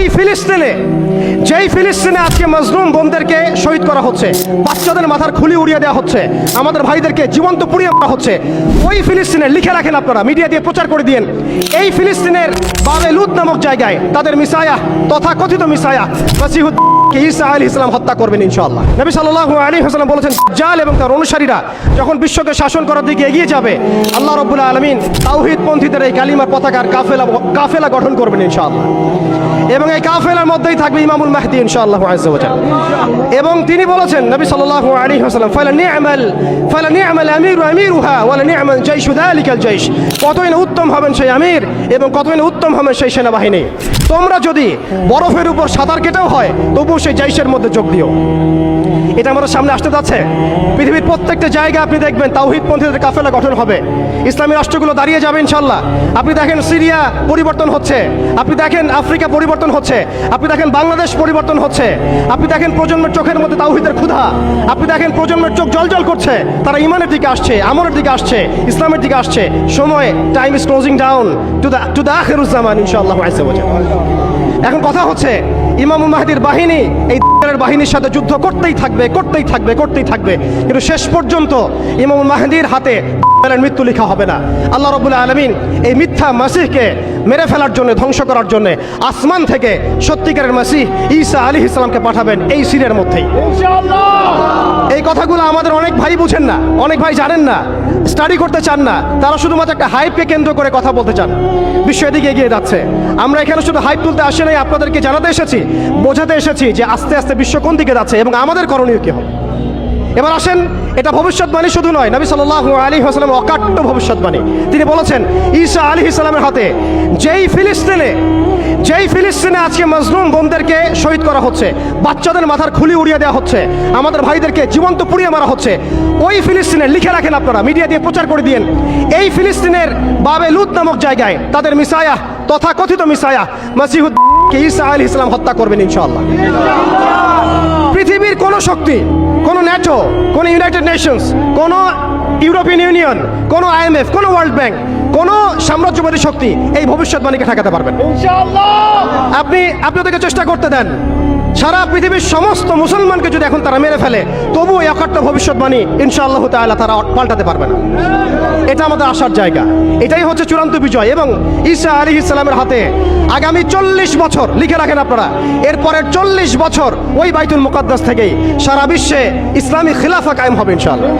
যেই ফিলিস্তিনে যেই ফিলিস্তিনে আজকে মজলুম বোনদেরকে শহীদ করা হচ্ছে, বাচ্চাদের মাথার খুলি উড়িয়ে দেওয়া হচ্ছে, আমাদের ভাইদেরকে জীবন্ত পুড়িয়ে মারা হচ্ছে, ওই ফিলিস্তিনে লিখে রাখেন আপনারা, মিডিয়া দিয়ে প্রচার করে দিন এই ফিলিস্তিনের বাবে লুত নামক জায়গায় তাদের মিসায়া তথা কথিত মিসায়া, মাসিহুদ ঈসা আলী ইসলাম হত্যা করবেন ইনশাআল্লাহ? নবী সাল্লাল্লাহু আলাইহি ওয়াসাল্লাম বলেছেন জাল এবং তার অনুসারীরা যখন বিশ্বকে শাসন করার দিকে এগিয়ে যাবে, আল্লাহ রাব্বুল আলামিন তাওহীদ পন্থীদের এই কালিমার পতাকার কাফেলা কাফেলা গঠন করবেন ইনশাআল্লাহ। এবং এই কাফেলার মধ্যেই থাকবে ইমামুল মাহদি ইনশাআল্লাহ আজ্জা ওয়া জাল। এবং তিনি বলেছেন, নবী সাল্লাল্লাহু আলাইহি ওয়াসাল্লাম, ফালা নি'মাল ফালা নি'মাল আমিরু আমিরুহা, ওয়ালা নি'মাল জাইশু যালিকাল জাইশ। কতই না উত্তম হবেন সেই আমির এবং কতই না উত্তম হবেন সেই সেনাবাহিনী। তোমরা যদি বরফের উপর সাঁতার কেটেও হয় তবুও সেই জাইশের মধ্যে যোগ দিও। এটা আমাদের সামনে আসতে যাচ্ছে। পৃথিবীর প্রত্যেকটা জায়গায় আপনি দেখবেন তাওহিদ পন্থীদের কাফেলা গঠন হবে। ইসলামী রাষ্ট্রগুলো দাঁড়িয়ে যাবে ইনশাল্লাহ। আপনি দেখেন সিরিয়া পরিবর্তন হচ্ছে। আপনি দেখেন আফ্রিকা পরিবর্তন হচ্ছে। আপনি দেখেন বাংলাদেশ পরিবর্তন হচ্ছে। আপনি দেখেন প্রজন্মের চোখের মধ্যে তাওহিদের ক্ষুধা। আপনি দেখেন প্রজন্মের চোখ জল জল করছে। তারা ইমানের দিকে আসছে, আমলের দিকে আসছে, ইসলামের দিকে আসছে। সময় time is closing down to the to the Akhiruzzaman ইনশাআল্লাহ এখন কথা হচ্ছে ইমাম মাহাদির বাহিনী এই বাহিনীর সাথে যুদ্ধ করতেই থাকবে করতেই থাকবে করতেই থাকবে। কিন্তু শেষ পর্যন্ত ইমাম মাহাদির হাতে মৃত্যু লেখা হবে না। আল্লাহ রবুল্লা আলমিন এই মিথ্যা মাসিহকে মেরে ফেলার জন্য, ধ্বংস করার জন্য আসমান থেকে সত্যিকারের মাসিহ ঈসা আলী ইসলামকে পাঠাবেন এই সিরের মধ্যেই। এই কথাগুলো আমাদের অনেক ভাই বুঝেন না, অনেক ভাই জানেন না স্টাডি করতে চান না, তারা শুধুমাত্র একটা হাইপকে কেন্দ্র করে কথা বলতে চান। বিশ্ব এদিকে এগিয়ে যাচ্ছে। আমরা এখানে শুধু হাইপ তুলতে আসি নাই, আপনাদেরকে জানাতে এসেছি, বোঝাতে এসেছি যে আস্তে আস্তে বিশ্ব কোন দিকে যাচ্ছে এবং আমাদের করণীয় কি হবে। এবার আসেন, এটা ভবিষ্যৎবাণী শুধু নয়, নবী সাল্লাল্লাহু আলাইহি ওয়াসাল্লাম অকাট্য ভবিষ্যৎবাণী। তিনি বলেছেন, ঈসা আলী ইসলামের হাতে, যেই ফিলিস্তিনে যেই ফিলিস্তিনে আজকে মজলুম বোনদেরকে শহীদ করা হচ্ছে, বাচ্চাদের মাথার খুলি উড়িয়ে দেওয়া হচ্ছে, আমাদের ভাইদেরকে জীবন্ত পুড়িয়ে মারা হচ্ছে, ওই ফিলিস্তিনে লিখে রাখেন আপনারা, মিডিয়া দিয়ে প্রচার করে দিন এই ফিলিস্তিনের বাবে লুত নামক জায়গায় তাদের মিসায়া তথা কথিত মিসায়া মাসিহুদ ঈসা আলী ইসলাম হত্যা করবেন ইনশাআল্লাহ। পৃথিবীর কোন শক্তি, কোন ন্যাটো, কোন ইউনাইটেড নেশনস, কোন ইউরোপিয়ান ইউনিয়ন, কোন আইএমএফ, কোন ওয়ার্ল্ড ব্যাংক কোন সাম্রাজ্যবাদী শক্তি এই ভবিষ্যৎবাণীকে ঠেকাতে পারবেন। আপনি আপনি ওদেরকে চেষ্টা করতে দেন। সারা পৃথিবীর সমস্ত মুসলমানকে যদি এখন তারা মেরে ফেলে তবুও এই অকাট্য ভবিষ্যৎবাণী ইনশাআল্লাহ তাআলা তারা পাল্টাতে পারবে না। এটা আমাদের আসার জায়গা। এটাই হচ্ছে চূড়ান্ত বিজয় এবং ঈসা আলী ইসলামের হাতে আগামী চল্লিশ বছর লিখে রাখেন আপনারা এরপরের চল্লিশ বছর ওই বাইতুল মুকাদ্দাস থেকেই সারা বিশ্বে ইসলামী খিলাফা কায়েম হবে ইনশাআল্লাহ।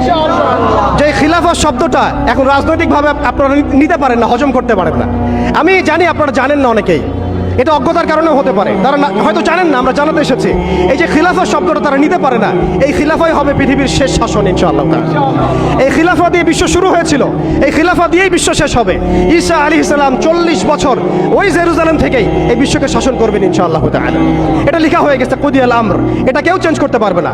যে খিলাফা শব্দটা এখন রাজনৈতিকভাবে আপনারা নিতে পারেন না, হজম করতে পারেন না। আমি জানি আপনারা জানেন না অনেকেই। এটা অজ্ঞতার কারণেও হতে পারে। তারা হয়তো জানেন না, আমরা জানাতে এসেছি। এই যে খিলাফা শব্দটা তারা নিতে পারে না, এই খিলাফাই হবে পৃথিবীর শেষ শাসন, ইনশাআল্লাহ এই খিলাফা দিয়ে বিশ্ব শুরু হয়েছিল। এই খিলাফা দিয়েই বিশ্ব শেষ হবে। ঈসা আলী ইসলাম চল্লিশ বছর ওই জেরুজালেম থেকেই এই বিশ্বকে শাসন করবেন, ইনশাআল্লাহ। এটা লেখা হয়ে গেছে কুদিয়াল আমর। এটা কেউ চেঞ্জ করতে পারবে না।